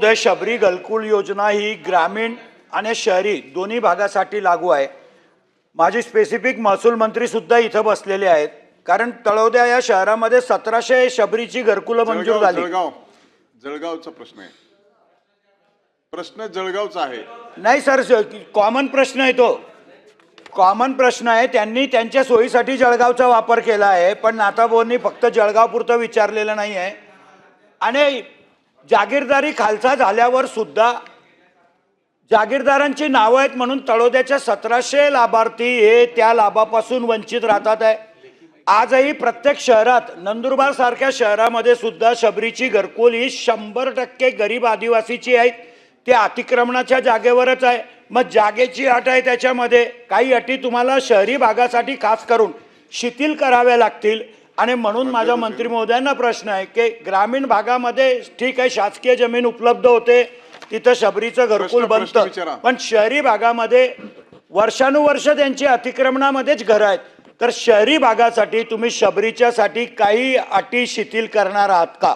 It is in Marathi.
द शबरी घरकुल योजना ही ग्रामीण आणि शहरी दोन्ही भागासाठी लागू आहे. माझी स्पेसिफिक महसूल मंत्री सुद्धा इथं बसलेले आहेत. कारण तळोद्या या शहरामध्ये सतराशे शबरीची घरकुलं मंजूर झाली. जळगाव. जळगावचा प्रश्न आहे. प्रश्न जळगावचा आहे. नाही सर कॉमन प्रश्न आहे तो. कॉमन प्रश्न आहे त्यांनी त्यांच्या सोयीसाठी जळगावचा वापर केला आहे पण नाथाभाऊंनी फक्त जळगावपुरतं विचारलेलं नाही आहे आणि जागीरदारी खालसा झाल्यावर सुद्धा जागीरदारांची नावं आहेत म्हणून तळोद्याच्या सतराशे लाभार्थी हे त्या लाभापासून वंचित राहतात आहे. आजही प्रत्येक शहरात नंदुरबार सारख्या शहरामध्ये सुद्धा शबरीची घरकुल ही शंभर टक्के गरीब आदिवासीची आहेत. ते अतिक्रमणाच्या जागेवरच आहे. मग जागेची अट आहे त्याच्यामध्ये. काही अटी तुम्हाला शहरी भागासाठी खास करून शिथिल कराव्या लागतील. आणि म्हणून माझा मंत्री महोदयांना प्रश्न आहे की ग्रामीण भागामध्ये ठीक आहे शासकीय जमीन उपलब्ध होते तिथं शबरीचं घरकुल. बनतं पण शहरी भागामध्ये वर्षानुवर्ष त्यांची अतिक्रमणामध्येच घरं आहेत. तर शहरी भागासाठी तुम्ही शबरीच्यासाठी काही अटी शिथिल करणार आहात का?